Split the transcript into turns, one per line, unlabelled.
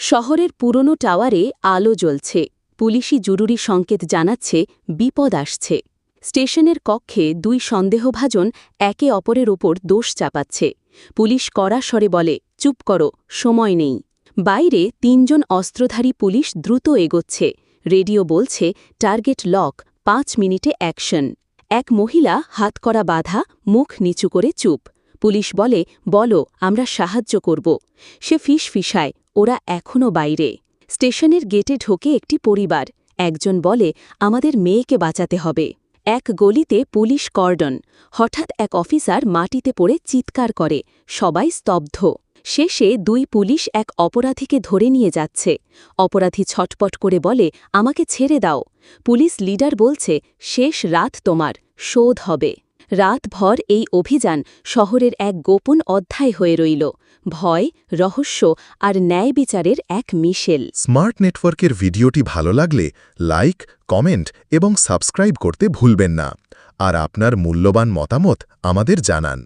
শহরের পুরনো টাওয়ারে আলো জ্বলছে। পুলিশি জরুরি সংকেত জানাচ্ছে, বিপদ আসছে। স্টেশনের কক্ষে দুই সন্দেহভাজন একে অপরের ওপর দোষ চাপাচ্ছে। পুলিশ কড়া স্বরে বলে, চুপ করো, সময় নেই। বাইরে তিনজন অস্ত্রধারী পুলিশ দ্রুত এগোচ্ছে। রেডিও বলছে, টার্গেট লক, পাঁচ মিনিটে অ্যাকশন। এক মহিলা হাত করা বাধা, মুখ নিচু করে চুপ। পুলিশ বলে, বলো, আমরা সাহায্য করব। সে ফিস ফিসায়, ওরা এখনও বাইরে। স্টেশনের গেটে ঢোকে একটি পরিবার। একজন বলে, আমাদের মেয়েকে বাঁচাতে হবে। এক গলিতে পুলিশ কর্ডন। হঠাৎ এক অফিসার মাটিতে পড়ে চিৎকার করে। সবাই স্তব্ধ। শেষে দুই পুলিশ এক অপরাধীকে ধরে নিয়ে যাচ্ছে। অপরাধী ছটপট করে বলে, আমাকে ছেড়ে দাও। পুলিশ লিডার বলছে, শেষ রাত তোমার, শোধ হবে। রাতভর এই অভিযান শহরের এক গোপন অধ্যায় হয়ে রইল। ভয়, রহস্য আর ন্যায় বিচারের এক মিশেল।
স্মার্ট নেটওয়ার্কের ভিডিওটি ভালো লাগলে লাইক, কমেন্ট এবং সাবস্ক্রাইব করতে ভুলবেন না। আর আপনার মূল্যবান মতামত আমাদের জানান।